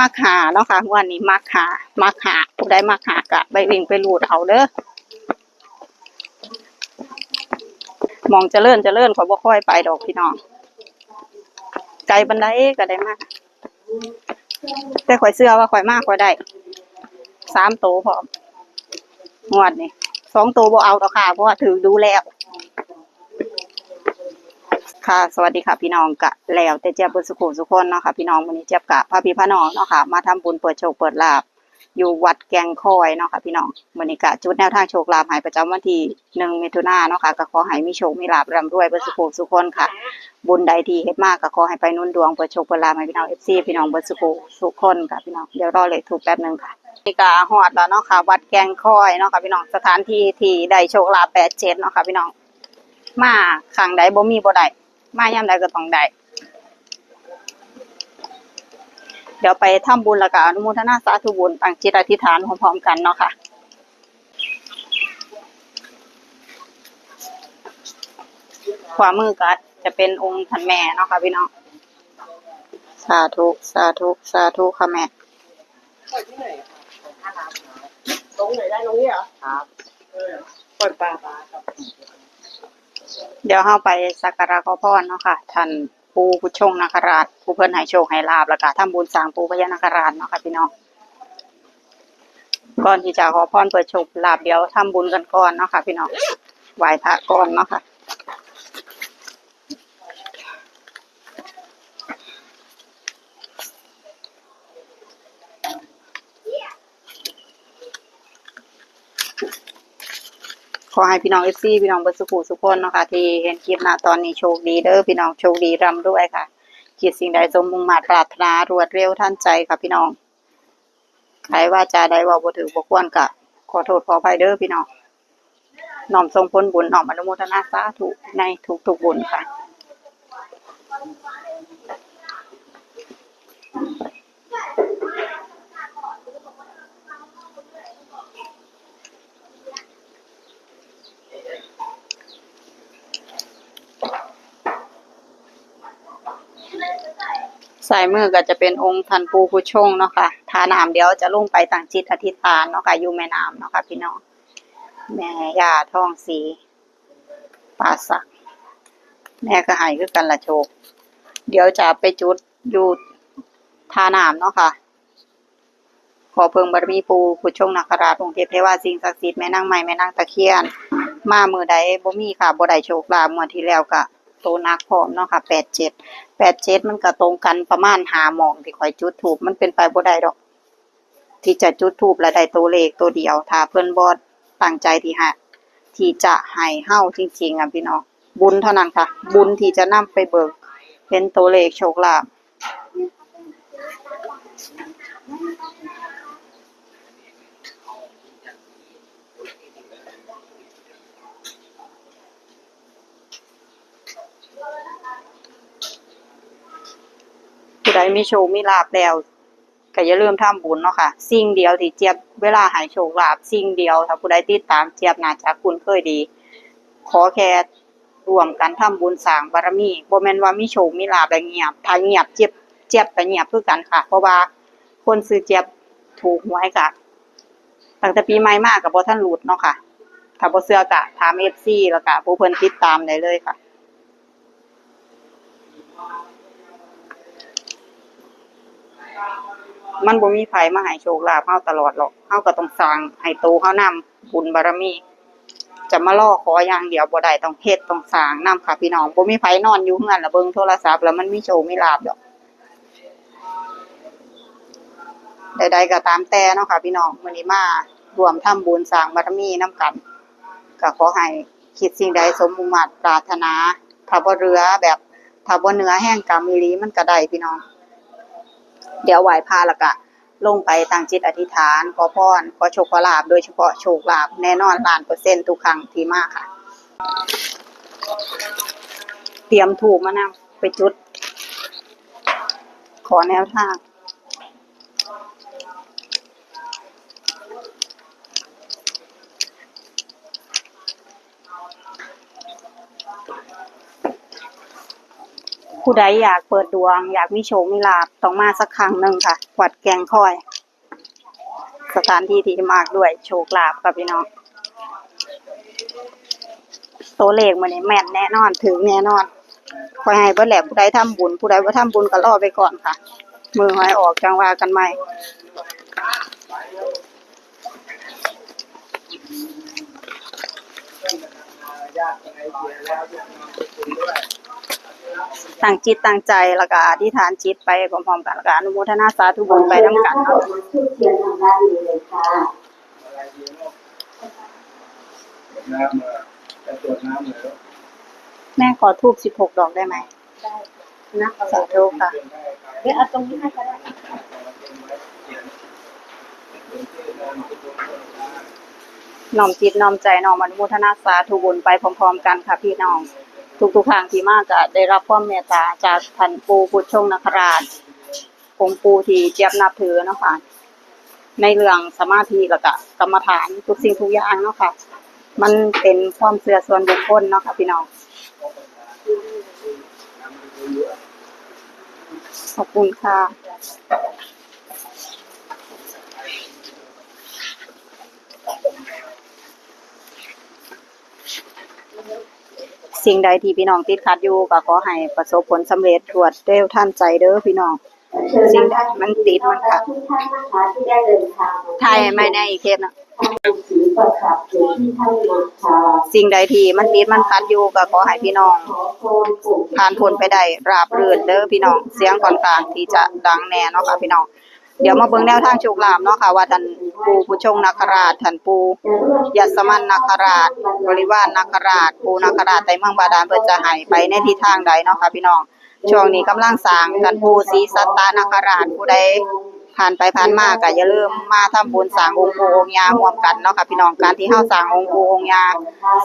มักหาเนาะค่ะวันนี้มักหามักหาผู้ใดมักหากะไปวิ่งไปรูดเอาเด้อมองเจริญเจริญขอบ่ค่อยไปดอกพี่น้องไกลบันไดก็ได้มากแต่ข่อยเสื้อว่าข่อยมากข่อยได้สามโตวพร้อมงวดนี่สองโตวบ่เอาต่อค่ะเพราะว่าถือดูแล้ว ค่ะสวัสดีค่ะพี่น้องกะแล้วแต่เจี๊ยบบุญสุขุสุคนเนาะค่ะพี่น้องวันนี้เจี๊ยบกะพาพี่พาน้องเนาะค่ะมาทำบุญเปิดโชคเปิดลาบอยู่วัดแกงคอยเนาะค่ะพี่น้องวันนี้กะจุดแนวทางโชคลาภหายประจำวันที่หนึ่งมิถุนายนเนาะค่ะก็ขอให้มีโชคมีลาภร่ำรวยเบุญสุขุสุคนค่ะ บุญใดที่เฮ็ดมากก็ขอให้ไปนุ่นดวงเปิดโชคเปิดลาภให้พี่น้องเอฟซีพี่น้องเบุญสุขุสุคนค่ะพี่น้องเดี๋ยวรอเลขถูกแป๊บหนึงค่ะนี่กะฮอดแล้วเนาะค่ะ วัดแกงคอยเนาะค่ะพี่น้องสถานที่ที่ได้โชคลาภแปดเจ็ดเนาะค่ะพี่น้องมาขังใดบ่มีบ่ได้ มายามใดก็ต้องได้เดี๋ยวไปทำบุญแล้วก็อนุโมทนาสาธุบุญตั้งจิตอธิษฐานพร้อมๆกันเนาะค่ะขวามือก็จะเป็นองค์ท่านแม่เนาะค่ะพี่น้องสาธุสาธุสาธุค่ะแม่ปล่อยที่ไหนตรงไหนได้ตรงนี้เหรอครับเออปล่อยปลาปลาครับ เดี๋ยวเข้าไปสักการะขอพรเนาะค่ะท่านปูผู้ชงนาคราชผู้เพิ่นให้โชคให้ลาบแล้วก็ทำบุญสร้างปูพญานาคราชเนาะค่ะพี่น้องก่อนที่จะขอพรเปิดโชคลาบเดี๋ยวทำบุญกันก่อนเนาะค่ะพี่น้องไหว้พระก่อนเนาะค่ะ ขอให้พี่น้องเอฟซีพี่น้องเบรรสุขุสุขคนเนาะค่ะที่เห็นคลิปหน้าตอนนี้โชคดีเด้อพี่น้องโชคดีร่ำด้วยค่ะคิดสิ่งใดสมมุ่งมาตรปรารถนารวดเร็วทันใจค่ะพี่น้องใครว่าจาใดเว่าบ่ถือบ่ควรกะขอโทษขออภัยเด้อพี่น้องน้อมทรงผลบุญน้อมอนุโมทนาสาธุในทุกๆบุญค่ะ สายมือก็จะเป็นองค์ท่านปูผู้ชงเนาะค่ะทาน้ำเดี๋ยวจะลงไปต่างจิตอธิษฐานเนาะค่ะอยู่แม่น้ำเนาะค่ะพี่น้อง แม่ย่าทองสีป่าสัก แม่ก็หายคือกันละโชค เดี๋ยวจะไปจุดอยู่ทาน้ำเนาะค่ะ ขอเพิงบารมีปูผู้ชงนาคราชองค์เทพเทวาสิ่งศักดิ์สิทธิ์แม่นางใหม่แม่นางตะเคียน มามือใดบ่มีค่ะบ่ได้โชคลาภงวดที่แล้วก็โตัวนักพร้อมเนาะค่ะแปดเจ็ดแปดเจ็ดมันก็ตรงกันประมาณหาหมองที่ข่อยจุดถูกมันเป็นไปบ่ได้ดอก ที่จะจุดถูกและได้ตัวเลขตัวเดียวถ้าเพิ่นบ่ตั้งใจที่หะที่จะให้เฮ้าจริง ๆอะพี่น้องบุญเท่านั้นค่ะ บุญที่จะนำไปเบิกเป็นตัวเลขโชคลาภ ผู้ใดมีโชคมีลาบแล้วก็อย่าลืมทำบุญเนาะค่ะ สิ่งเดียวที่เจี๊ยบเวลาหายโชคลาภสิ่งเดียวถ้าผู้ใดติดตามเจี๊ยบน่าจะคุ้นเคยดี ขอแค่รวมกันทำบุญสร้างบารมีบ่แม่นว่ามีโชคมีลาบแล้วเงียบถ้าเงียบเจี๊ยบเจี๊ยบก็เงียบคือกันค่ะ เพราะว่าคนซื้อเจี๊ยบถูกหวยก็ตั้งแต่ปีใหม่มาก็บ่ทันหลุดเนาะค่ะ ถ้าบ่เชื่อก็ถาม FC แล้วก็ผู้เพิ่นติดตามได้เลยค่ะ มันบ่มีไผมาให้โชคลาภเฮาตลอดหรอกเฮาก็ต้องสร้างให้โตเฮานำบุญบารมี จะมาล่อขออย่างเดียวบ่ได้ต้องเฮ็ดต้องสร้างนํค่ะพี่น้องบ่มีไผนอนอยู่เฮือนแล้วเบิ่งโทรศัพท์แล้วมันมีโชคมีลาภดอกใดๆก็ตามแต่เนาะค่ะพี่น้องมื้อนี้มารวมทำบุญสร้างบารมีนํกันก็ขอให้คิดสิ่งใดสมมุ่งมั่นปรารถนาถ้าบ่เรือแบบถ้าบ่เหนือแห้งกรรมอีหลีมันก็ได้พี่น้อง เดี๋ยวไหว้พระแล้วก็ลงไปตั้งจิตอธิษฐาน ขอพรขอโชคขอลาบโดยเฉพาะโชคลาบแน่นอนล้านเปอร์เซ็นต์ทุกครั้งที่มาค่ะ เตรียมถูกมานำไปจุด ขอแนวทาง ผู้ใดอยากเปิดดวง อยากมีโชคมีลาภต้องมาสักครั้งหนึ่งค่ะ วัดแกงคอย สถานที่ที่มากด้วยโชคลาภค่ะพี่น้องตัวเลขมันนี่แม่นแน่นอนถึงแน่นอนคอยให้เบ่แหลกผู้ใดทำบุญ ผู้ใดบ่าทำบุญก็รอไปก่อนค่ะ มือหอยออกจังว่ากันใหม่ ตั้งจิตตั้งใจแล้วก็อธิษฐานจิตไปพร้อมๆกันแล้วก็อนุโมทนาสาธุบุญไปนํกันเนาะทูบเทียนทางด้านนี้เลยค่ะน้ำมาจะตรวจน้ำเลยแม่ขอทูบ16ดอกได้ไหมนะสาธุค่ะเดี๋ยวเอาตรงนี้ให้ก็ได้น้อมจิตน้อมใจน้อมอนุโมทนาสาธุบุญไปพร้อมๆกันค่ะพี่น้อง ทุกๆครั้งที่มาก็ได้รับความเมตตาจากท่านปู่พุทธชงนคราชองค์ปู่ที่เจี๊ยบนับถือนะค่ะในเรื่องสมาธิแล้วก็กรรมฐานทุกสิ่งทุกอย่างเนาะค่ะ มันเป็นความเชื่อส่วนบุคคลเนาะค่ะพี่น้องขอบคุณค่ะ สิ่งใดที่พี่น้องติดขัดอยู่ก็ขอให้ประสบผลสำเร็จรวดเร็วทันใจเด้อพี่น้องสิ่งใดมันติดมันขัดทุกท่านนะคะที่ได้เดินทางไทยไม่ในอีกเคสนะทางกรุงศรีประคับหรือที่ท่านนะคะสิ่งใดที่มันติดมันขัดอยู่ก็ขอให้พี่น้องขอพรปู่ผ่านพ้นไปได้ราบรื่นเด้อพี่น้องเสียงค่อนข้างที่จะดังแน่เนาะค่ะพี่น้อง เดี๋ยวมาเบิ่งแนวทางโชคลาภเนาะค่ะว่าท่านปูผู้ชงนาคราชท่านปูยัสมันนาคราช บริวารนาคราช ปูนาคราชไตเมืองบาดาลเพิ่นจะให้ไปในทิศทางใดเนาะค่ะพี่น้องช่วงนี้กำลังสร้างท่านปูศรีสัตตานาคราชผู้ใดผ่านไปผ่านมาก็อย่าลืมมาทำบุญสร้างองค์ปู่องค์ยาร่วมกันเนาะค่ะพี่น้องการที่เฮาสร้างองค์ปู่องค์ยา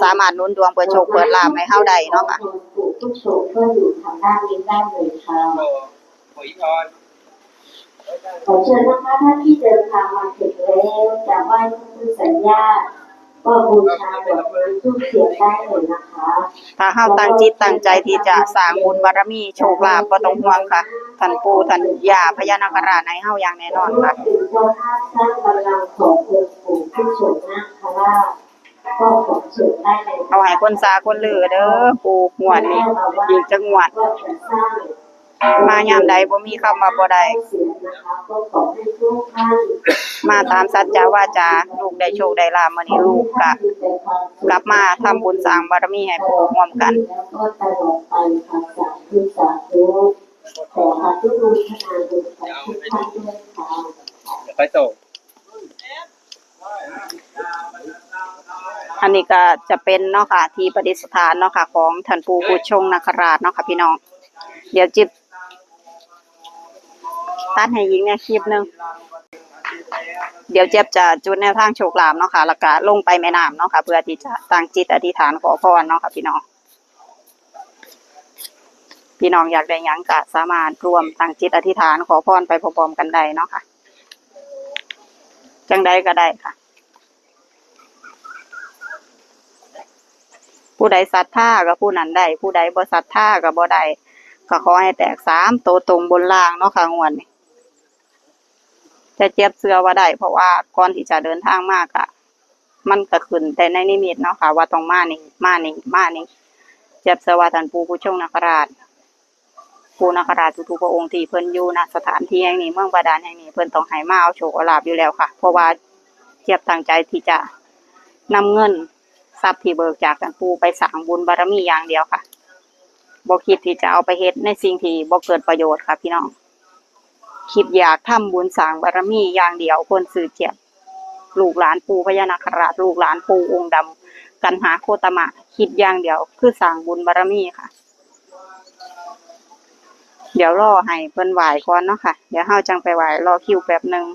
สามารถหนุนดวงเปิดโชคเปิดลาภให้เฮาได้เนาะค่ะทุกโศกก็ออยู่ทางด้านนี้ได้เลยค่ะ ขอเชิญนะคะท่านที่เดินทางมาถึงแล้วจะไหว้พระพุทธสัญญาก็บูชาดอกไม้ทูบเทียนได้เลยนะคะถ้าเฮาตั้งจิตตั้งใจที่จะสร้างบุญบารมีโชคลาภบ่ต้องห่วงค่ะท่านปู่ท่านย่าพญานาคราชให้เฮาอย่างแน่นอนค่ะเป็นเจ้าภาพสร้างบัลลังก์ขององค์ปู่ผู้ชมนาคราชก็ขอเชิญได้เลยเอาให้คนสาคนลือเด้อปู่หวดนี้อีกจังหวัดว่าจะสร้าง มายามใดบ่มีคำว่าบ่ได้มาตามสัจจาวาจาลูกได้โชคได้ลาภมื้อนี้ลูกก็กลับมาทำบุญสร้างบารมีให้ปู่ร่วมกันไปส่งอันนี้ก็จะเป็นเนาะค่ะที่ประดิษฐานเนาะค่ะของท่านปู่ผู้ชงนาคราชเนาะค่ะพี่น้อง เดี๋ยวจิบ ตัดให้ยิงในคลิปหนึ่งเดี๋ยวเจ็บจะจุดแนวทางโชคลาภเนาะค่ะแล้วก็ลงไปแม่น้ำเนาะค่ะ เพื่อที่จะตั้งจิตอธิษฐานขอพรเนาะค่ะพี่น้อง พี่น้องอยากได้ยังก็สามารถรวมตั้งจิตอธิษฐานขอพรไปพร้อมๆกันได้เนาะค่ะ จังใดก็ได้ค่ะ ผู้ใดศรัทธาก็ผู้นั้นได้ผู้ใดบ่ศรัทธาก็บ่ได้ก็ขอให้แตกสามโตตรงบนล่างเนาะค่ะงวดนี้ จะเจ็บเสื้อว่าได้เพราะว่าก่อนที่จะเดินทางมากอะมันก็ขึ้นแต่ในนิมิตเนาะค่ะว่าต้องมานี่มานี่มานี่เจ็บเสือว่าท่านปูผู้ชงนาคราชปูนาคราชทุกๆพระองค์ที่เพิ่นอยู่ณสถานที่แห่งนี้เมืองบาดาลแห่งนี้เพิ่นต้องให้มาเอาโชคเอาลาภอยู่แล้วค่ะ เพราะว่าเจ็บตั้งใจที่จะนำเงินทรัพย์ที่เบิกจากกันปูไปสร้างบุญบารมีอย่างเดียวค่ะบ่คิดที่จะเอาไปเฮ็ดในสิ่งที่บ่เกิดประโยชน์ค่ะพี่น้อง คิดอยากทำบุญสร้างบารมีอย่างเดียวคนสื่อเจียบลูกหลานปูพญานาคราชลูกหลานปูองค์ดำกันหาโคตมะ คิดอย่างเดียว คือสร้างบุญบารมีค่ะ เดี๋ยวรอให้เพิ่นไหวก่อนเนาะค่ะ เดี๋ยวเฮาจังไปไหวรอคิวแป๊บหนึ่ง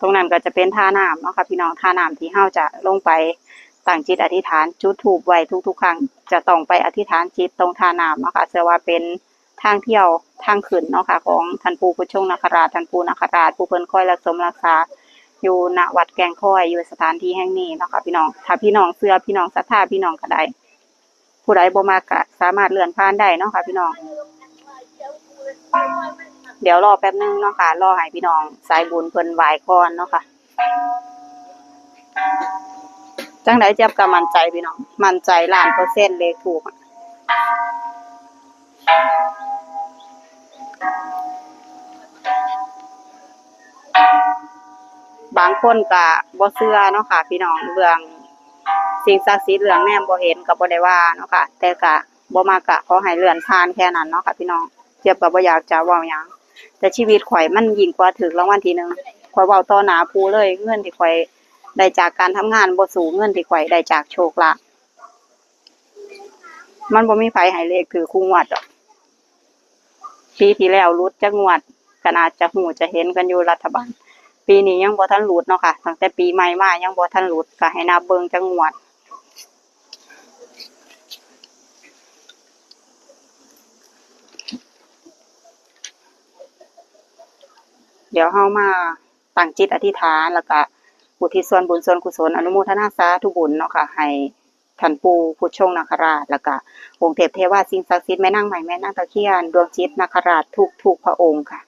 ตรงนั้นก็จะเป็นท่าน้ำเนาะค่ะพี่น้องท่าน้ำที่เฮาจะลงไปตั้งจิตอธิษฐานจุดถูกไว้ทุกๆครั้งจะต้องไปอธิษฐานจิตตรงท่าน้ำเนาะค่ะเชื่อว่าเป็น ทางเที่ยวทางขึ้นเนาะค่ะของท่านปู่ผู้ชงนาคราชท่านปู่นาคราชผู้เพิ่นคอยรักสมรักษาอยู่ณวัดแกงค่อยอยู่สถานที่แห่งนี้เนาะค่ะพี่น้องถ้าพี่น้องเชื่อพี่น้องศรัทธาพี่น้องก็ได้ผู้ใดบ่มาก็สามารถเลื่อนผ่านได้เนาะค่ะพี่น้อง เดี๋ยวรอแป๊บนึงเนาะค่ะรอให้พี่น้องสายบุญเพิ่นไหว้ก่อนเนาะค่ะจังไดเจี๊ยบก็มั่นใจพี่น้อง มันใจล้านเปอร์เซ็นต์เลขถูกอะ บางคนก็บ่เชื่อเนาะค่ะ พี่น้องเรื่องสิ่งศักดิ์สิทธิ์เรื่องแนมบ่เห็นก็บ่ได้ว่าเนาะค่ะ แต่ก็บ่มากก็ขอให้เลื่อนผ่านแค่นั้นเนาะค่ะ พี่น้องเจี๊ยบก็บ่อยากจะเว้าหยังแต่ชีวิตข่อยมันยิ่งกว่าถึกรางวัลที่หนึ่งข่อยเว้าต่อหน้าผู้เลยเงินที่ข่อยได้จากการทำงานบ่สูงเงินที่ข่อยได้จากโชคลาภมันบ่มีไผให้เลขถือคู่งวดดอก ปีที่แล้วรุดจักงวดก็น่าจะหูจะเห็นกันอยู่รัฐบาล ปีนี้ยังบ่ทันรุดเนาะค่ะตั้งแต่ปีใหม่มายังบ่ทันรุดก็ให้นับเบิงจักงวดเดี๋ยวเฮามาตั้งจิตอธิษฐานแล้วก็อุทิศส่วนบุญส่วนกุศลอนุโมทนาสาธุบุญเนาะค่ะให้ ท่านปูพุทธชงนาคราช แล้วก็องค์เทพเทวาสิงศักดิ์สิทธิ์แม่นางใหม่แม่นางตะเคียน ดวงจิตนาคราชทุกทุกพระองค์ค่ะ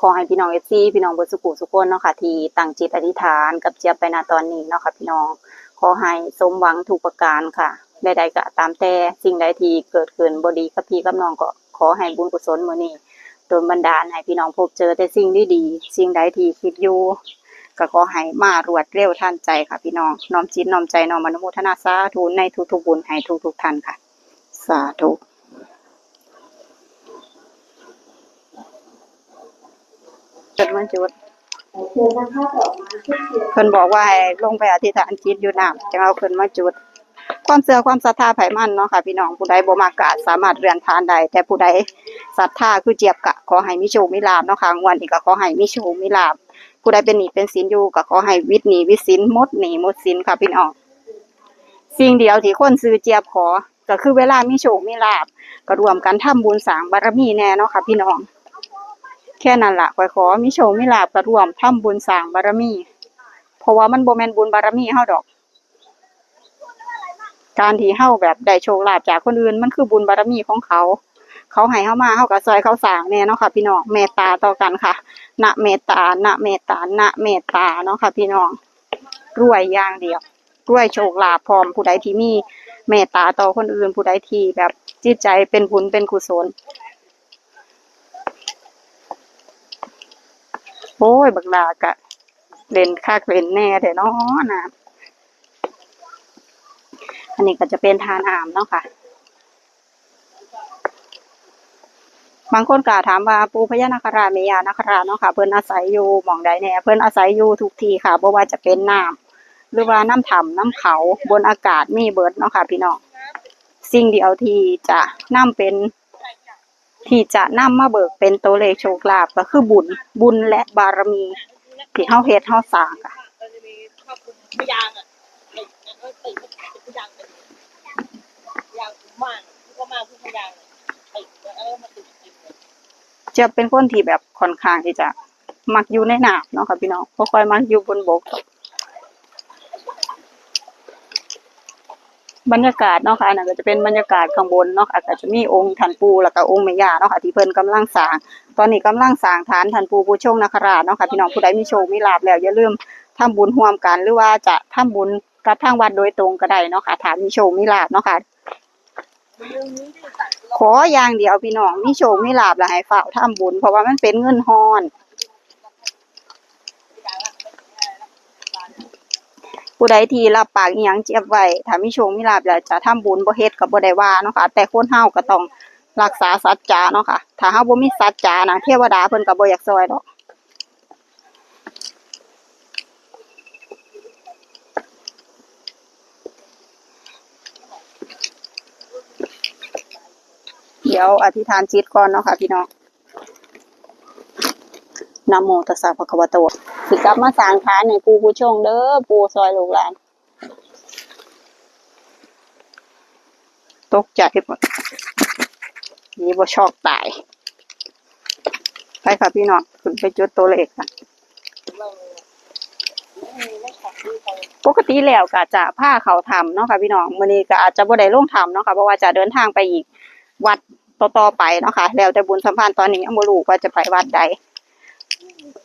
ขอให้พี่น้องเอฟซีพี่น้องเบนสุขุสุคนเนาะค่ะที่ตั้งจิตอธิษฐานกับเจียบไปนาตอนนี้เนาะค่ะพี่น้อง ขอให้สมหวังทุกประการค่ะใดๆก็ตามแต่สิ่งใดที่เกิดขึ้นบดีกับพี่กับน้องก็ขอให้บุญกุศลมื้อนี้โดนบันดาลให้พี่น้องพบเจอแต่สิ่งดีๆสิ่งใดที่คิดอยู่ ก็ขอให้มารวดเร็วทันใจค่ะพี่น้องน้อมจิตน้อมใจน้อมอนุโมทนาสาธุในทุกๆบุญให้ทุกๆท่านค่ะ สาธุจุดมันจุดขอเชิญนะคะดอกไม้ทุกเทียนเพิ่นบอกว่าให้ลงไปอธิษฐานจิตอยู่น้ำจังเอาขึ้นมาจุด ความเชื่อความศรัทธาไผมันเนาะค่ะพี่น้องผู้ใดบ่มากกะสามารถเรือนทานได้แต่ผู้ใดศรัทธาคือเจี๊ยบกะขอให้มีโชคมีลาภเนาะค่ะงวดนี้ก็ขอให้มีโชคมีลาภ ผู้ใดเป็นหนี้เป็นสินอยู่ก็ขอให้วิตหนี้วิสินหมดหนี้หมดสินค่ะพี่น้องสิ่งเดียวที่คนซื้อเจี๊ยบขอก็คือเวลามีโชคมีลาภก็รวมกันทำบุญสางบารมีแน่เนาะค่ะพี่น้อง แค่นั้นล่ะขอขอมีโชคมีลาภก็รวมทำบุญสางบารมี เพราะว่ามันโบแมนบุญบารมีเฮาดอก การที่เฮาแบบได้โชคลาภจากคนอื่นมันคือบุญบารมีของเขา เขาให้เฮามาเฮาก็ซอยเขาสางแน่เนาะค่ะพี่น้องเมตตาต่อกันค่ะนะเมตตานะเมตตานะเมตตาเนาะค่ะพี่น้องรวยอย่างเดียวรวยโชคลาภพร้อมผู้ใดที่มีเมตตาต่อคนอื่นผู้ใดที่แบบจิตใจเป็นบุญเป็นกุศลโอ้ยบักลากะเล่นคักเล่นแน่แต่นาะนะอันนี้ก็จะเป็นทานอามเนาะค่ะ บางคนก็ถามว่าปูพญานาคราชเมยานาคราชเนาะค่ะเพิ่นอาศัยอยู่หม่องใดแน่เพิ่นอาศัยอยู่ทุกที่ค่ะบ่ว่าจะเป็นน้ำหรือว่าน้ำถ้ำน้ำเขาบนอากาศมีเบิดเนาะค่ะ พี่น้องสิ่งเดียวที่จะนํเป็นที่จะนำมาเบิกเป็นตัวเลขโชคลาภก็คือบุญบุญและบารมีที่เฮาเฮ็ดเฮาสร้างค่ะมันจะมีครอพยางค์อะไอ้ไอ้ติดเป็นพยางมากก็มากผู้พยางค์ติดแล้วมาติด จะเป็นคนที่แบบค่อนข้างที่จะมักอยู่ในน้ำเนาะค่ะพี่น้องบ่ค่อยมักอยู่บนบก บรรยากาศเนาะค่ะนนั้นก็จะเป็นบรรยากาศข้างบนเนาะค่ะก็จะมีองค์ท่านปูแล้วก็องค์แม่ย่าเนาะค่ะที่เพิ่นกำลังสร้าง ตอนนี้กำลังสร้างฐานท่านปูผู้ชงนาคราชเนาะค่ะพี่น้องผู้ใดมีโชคมีลาภแล้วอย่าลืมทำบุญร่วมกันหรือว่าจะทำบุญกับทางวัดโดยตรงก็ได้เนาะค่ะถ้ามีโชคมีลาภเนาะค่ะ ขออย่างเดียวพี่น้องมีโชคมีลาภแล้วให้ฝ่ากทำบุญ เพราะว่ามันเป็นเงินฮอน ผู้ใดที่รับปากอีหยังเจ็บไว้ถ้ามีโชคมีลาภแล้วจะทำบุญบ่เฮ็ดก็บ่ได้ว่าเนาะค่ะ แต่คนเฮาก็ต้องรักษาสัจจะเนาะค่ะ ถ้าเฮาบ่มีสัจจะนะเทวดาเพิ่นก็บ่อยากซอยดอก ดี๋ยวอธิษฐานจิตก่อนเนาะค่ะ พี่น้องนโมตัสสะภะคะวะโตสิกลับมาสางฐานให้ปู่ผู้ชงเด้อปูซอยลูกหลาน ตกใจหมดนี่บ่ชอกตาย ไปค่ะพี่น้องขึ้นไปจุดตัวเลขค่ะปกติแล้วก็จะพาเขาทำเนาะค่ะพี่น้องมื้อนี้ก็อาจจะบ่ได้ลงทำเนาะค่ะเพราะว่าจะเดินทางไปอีกวัด ต่อๆไปเนาะค่ะแล้วแต่บุญสัมพันธ์ตอนนี้ยังบ่รู้ว่าจะไปวัดใด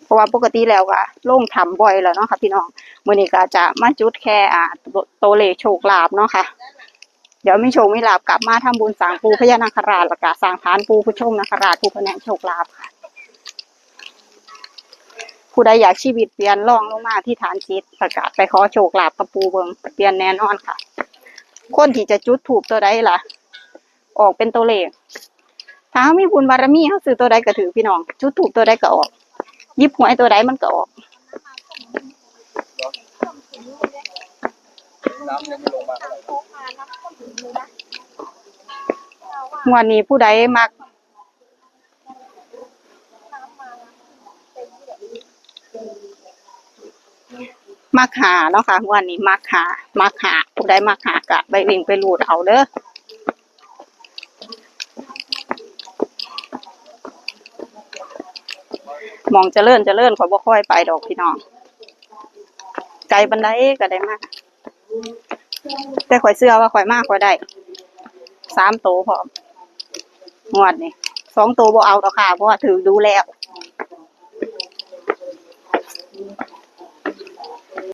เพราะว่าปกติแล้วก็ลงทำบ่อยแล้วเนาะค่ะพี่น้องมื้อนี้ก็จะมาจุดแค่อ่าตัวตัวเลขโชคลาภเนาะค่ะ เดี๋ยวมีโชคมีลาภกลับมาทำบุญสร้างปูพญานาคราชแล้วก็สร้างฐานปูผู้ชมนาคราชผู้พแนโชคลาภค่ะผู้ใดอยากชีวิตเปลี่ยนล่องลงมาที่ฐานจิตประกาศไปขอโชคลาภกับปูเบิงเปลี่ยนแน่นอนค่ะ คนที่จะจุดถูกตัวใดล่ะ ออกเป็นตัวเลขถ้าเรามีบุญบารมีเขาซื้อตัวใดก็ถือพี่น้องจุดถูกตัวใดก็ออกยิบหวยตัวใดมันก็ออกงวันนี้ผู้ใดมักมักหาเนาะค่ะงวันนี้มักหามักหาผู้ใดมักหากะไปวิ่งไปรูดเอาเด้อ มองเจริญเจริญขอบ่ค่อยไปดอกพี่น้อง ไกลบันไดก็ได้มาก แต่ข่อยเสื้อว่าข่อยมากข่อยได้สามโตพร้อมงวดนี่สองโตบ่เอาต่อค่ะเพราะว่าถือดูแล้ว